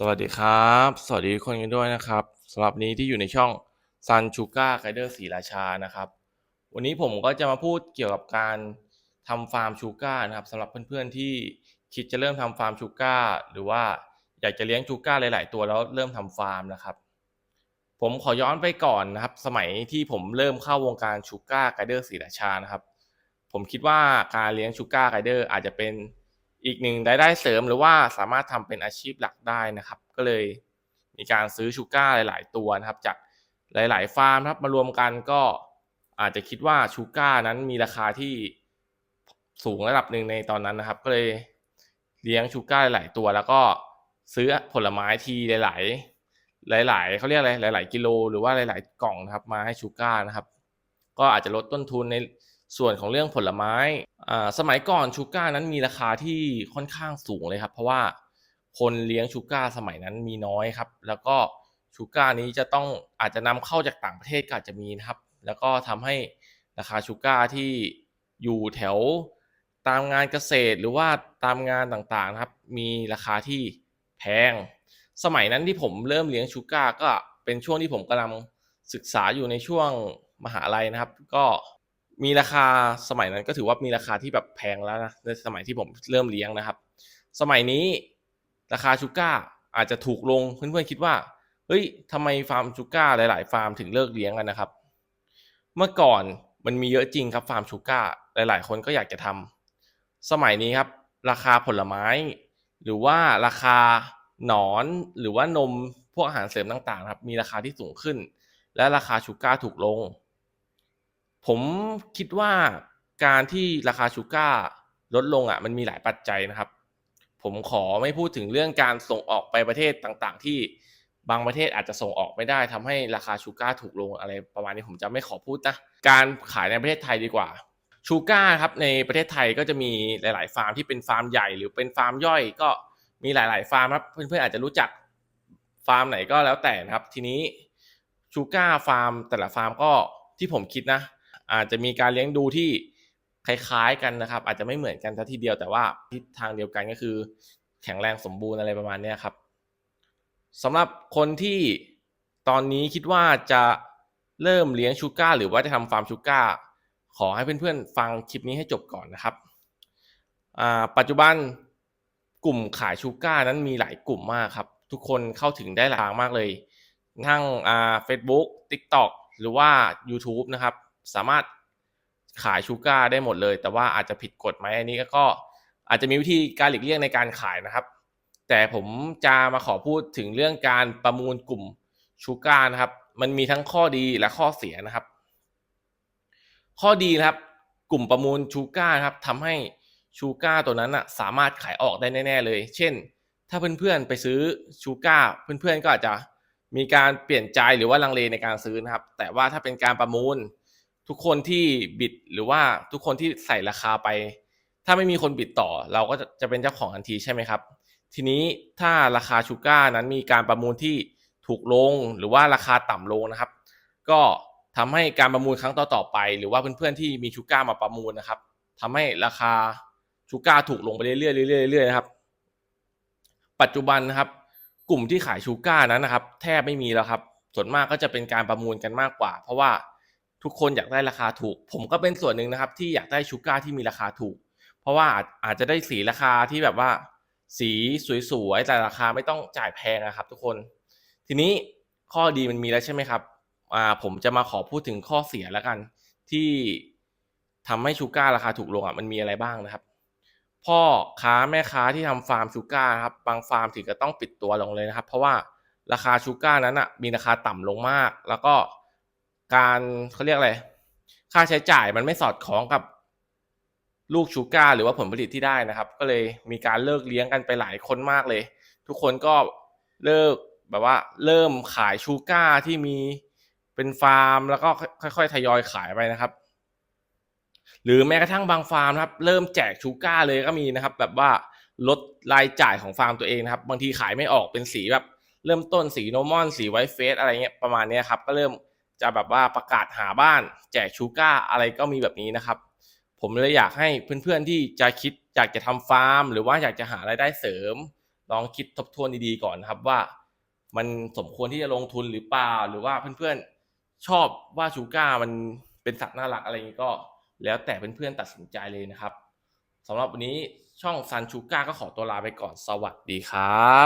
สวัสดีครับ สวัสดีทุกคนกันด้วยนะครับสำหรับนี้ที่อยู่ในช่อง Sun Sugar Guider ศรีราชานะครับ วันนี้ผมก็จะมาพูดเกี่ยวกับการทำฟาร์มชูการ์นะครับสำหรับเพื่อนๆที่คิดจะเริ่มทำฟาร์มชูการ์หรือว่าอยากจะเลี้ยงชูการ์หลาย ๆ ตัวแล้วเริ่มทำฟาร์มนะครับ ผมขอย้อนไปก่อนนะครับ สมัยที่ผมเริ่มเข้าวงการชูการ์ไกเดอร์ศรีราชานะครับ ผมคิดว่าการเลี้ยงชูการ์ไกเดอร์อาจจะเป็น อีกหนึ่งรายได้เสริมหรือว่าสามารถทำเป็นอาชีพหลักได้นะครับ ก็เลยมีการซื้อชูการ์หลาย ๆ ตัวนะครับ จากหลาย ๆ ฟาร์มครับมารวมกันก็อาจจะคิดว่าชูการ์นั้นมีราคาที่สูงระดับหนึ่งในตอนนั้นนะครับ ก็เลยเลี้ยงชูการ์หลาย ๆ ตัว แล้วก็ซื้อผลไม้ทีหลาย ๆหลาย ๆเขาเรียกอะไรหลาย ๆ กิโล หรือว่าหลาย ๆ กล่องนะครับมาให้ชูการ์นะครับ ก็อาจจะลดต้นทุนใน ส่วนของเรื่องผลไม้อ่าสมัยก่อนชูการ์นั้นมีราคาที่ค่อนข้างสูงเลยครับ เพราะว่าคนเลี้ยงชูการ์สมัยนั้นมีน้อยครับ แล้วก็ชูการ์นี้จะต้องอาจจะนำเข้าจากต่างประเทศก็อาจจะมีนะครับ แล้วก็ทำให้ราคาชูการ์ที่อยู่แถวตามงานเกษตรหรือว่าตามงานต่างๆนะครับ มีราคาที่แพง สมัยนั้นที่ผมเริ่มเลี้ยงชูการ์ก็เป็นช่วงที่ผมกำลังศึกษาอยู่ในช่วงมหาลัยนะครับ ก็ มีราคาสมัยนั้นก็ถือว่ามีราคาที่แบบแพงแล้วนะในสมัยที่ผมเริ่มเลี้ยงนะครับ สมัยนี้ราคาชูก้าอาจจะถูกลงเพื่อนๆคิดว่าเฮ้ยทำไมฟาร์มชูก้าหลาย ๆ ฟาร์มถึงเลิกเลี้ยงกันนะครับ เมื่อก่อนมันมีเยอะจริงครับฟาร์มชูก้าหลาย ๆ คนก็อยากจะทำสมัยนี้ครับ ราคาผลไม้ หรือว่าราคาหนอนหรือว่านมพวกอาหารเสริมต่าง ๆ ครับ มีราคาที่สูงขึ้น และราคาชูก้าถูกลง ผมคิดว่าการที่ราคาชูการ์ลดลงอะมันมีหลายปัจจัยนะครับ ผมขอไม่พูดถึงเรื่องการส่งออกไปประเทศต่างๆ ที่บางประเทศอาจจะส่งออกไม่ได้ทำให้ราคาชูการ์ถูกลงอะไรประมาณนี้ผมจะไม่ขอพูดนะการขายในประเทศไทยดีกว่าชูการ์ครับในประเทศไทยก็จะมีหลาย ๆ ฟาร์มที่เป็นฟาร์มใหญ่หรือเป็นฟาร์มย่อยก็มีหลาย ๆ ฟาร์มครับเพื่อน ๆ อาจจะรู้จักฟาร์มไหนก็แล้วแต่นะครับ ทีนี้ชูการ์ฟาร์มแต่ละฟาร์มก็ที่ผมคิดนะ อาจจะมีการเลี้ยงดูที่คล้ายๆกันนะครับ อาจจะไม่เหมือนกันทัทีเดียวแต่ว่าทิศทางเดียวกันก็คือ แข็งแรงสมบูรณ์อะไรประมาณนี้ครับสำหรับคนที่ตอนนี้คิดว่าจะเริ่มเลี้ยงชูการ์หรือว่าจะทำฟาร์มชูการ์ขอให้เพื่อนๆฟังคลิปนี้ให้จบก่อนนะครับปัจจุบันกลุ่มขายชูการ์นั้นมีหลายกลุ่มมากครับ ทุกคนเข้าถึงได้หลากมากเลยทั้งอ่า Facebook TikTok หรือว่า YouTube นะครับ สามารถขายชูการ์ได้หมดเลย แต่ว่าอาจจะผิดกฎไหมอันนี้ก็อาจจะมีวิธีการหลีกเลี่ยงในการขายนะครับ แต่ผมจะมาขอพูดถึงเรื่องการประมูลกลุ่มชูการ์นะครับ มันมีทั้งข้อดีและข้อเสียนะครับ ข้อดีนะครับกลุ่มประมูลชูการ์ครับทำให้ชูการ์ตัวนั้นอะสามารถขายออกได้แน่ ๆ เลย เช่น ถ้าเพื่อนๆไปซื้อชูการ์เพื่อนๆก็อาจจะมีการเปลี่ยนใจหรือว่าลังเลในการซื้อนะครับ แต่ว่าถ้าเป็นการประมูล ทุกคนที่บิดหรือว่าทุกคนที่ใส่ราคาไป ถ้าไม่มีคนบิดต่อ เราก็จะเป็นเจ้าของทันทีใช่ไหมครับ ทีนี้ถ้าราคาชูการ์นั้นมีการประมูลที่ถูกลงหรือว่าราคาต่ำลงนะครับ ก็ทำให้การประมูลครั้งต่อๆไป หรือว่าเพื่อนๆที่มีชูการ์มาประมูลนะครับทำให้ราคาชูการ์ถูกลงไปเรื่อยๆเรื่อยๆเรื่อยๆนะครับ ปัจจุบันนะครับ กลุ่มที่ขายชูการ์นั้นนะครับ แทบไม่มีแล้วครับ ส่วนมากก็จะเป็นการประมูลกันมากกว่า เพราะว่า ทุกคนอยากได้ราคาถูก ผมก็เป็นส่วนหนึ่งนะครับ ที่อยากได้ชูการ์ที่มีราคาถูก เพราะว่าอาจจะได้สีราคาที่แบบว่า สีสวยๆแต่ราคาไม่ต้องจ่ายแพงนะครับ ทุกคน ทีนี้ข้อดีมันมีแล้วใช่ไหมครับอ่าผมจะมาขอพูดถึงข้อเสียแล้วกัน ที่ทำให้ชูการ์ราคาถูกลงอะมันมีอะไรบ้างนะครับ พ่อค้าแม่ค้าที่ทำฟาร์มชูการ์ครับบางฟาร์มถึงจะต้องปิดตัวลงเลยนะครับ เพราะว่าราคาชูการ์นั้นอะมีราคาต่ำลงมาก แล้วก็ การเขาเรียกอะไร ค่าใช้จ่ายมันไม่สอดคล้องกับลูกชูการ์หรือว่าผลผลิตที่ได้นะครับ ก็เลยมีการเลิกเลี้ยงกันไปหลายคนมากเลย ทุกคนก็เลิกแบบว่า เริ่มขายชูการ์ที่มีเป็นฟาร์ม แล้วก็ค่อยๆทยอยขายไปนะครับ หรือแม้กระทั่งบางฟาร์มนะครับ เริ่มแจกชูการ์เลยก็มีนะครับ แบบว่าลดรายจ่ายของฟาร์มตัวเองนะครับ บางทีขายไม่ออกเป็นสีแบบ เริ่มต้นสีโนมอนสีไวท์เฟสอะไรเงี้ยประมาณนี้ครับก็เริ่ม จะแบบว่าประกาศหาบ้านแจกชูการอะไรก็มีแบบนี้นะครับ ผมเลยอยากให้เพื่อนๆที่จะคิดอยากจะทำฟาร์ม หรือว่าอยากจะหารายได้เสริม ลองคิดทบทวนดีๆก่อนนะครับว่า มันสมควรที่จะลงทุนหรือเปล่าหรือว่าเพื่อนๆชอบว่าชูก้ามันเป็นสัตว์น่ารักอะไรอย่างนี้ก็ แล้วแต่เพื่อนๆตัดสินใจเลยนะครับสำหรับวันนี้ช่องซันชูก้าก็ขอตัวลาไปก่อนสวัสดีครับ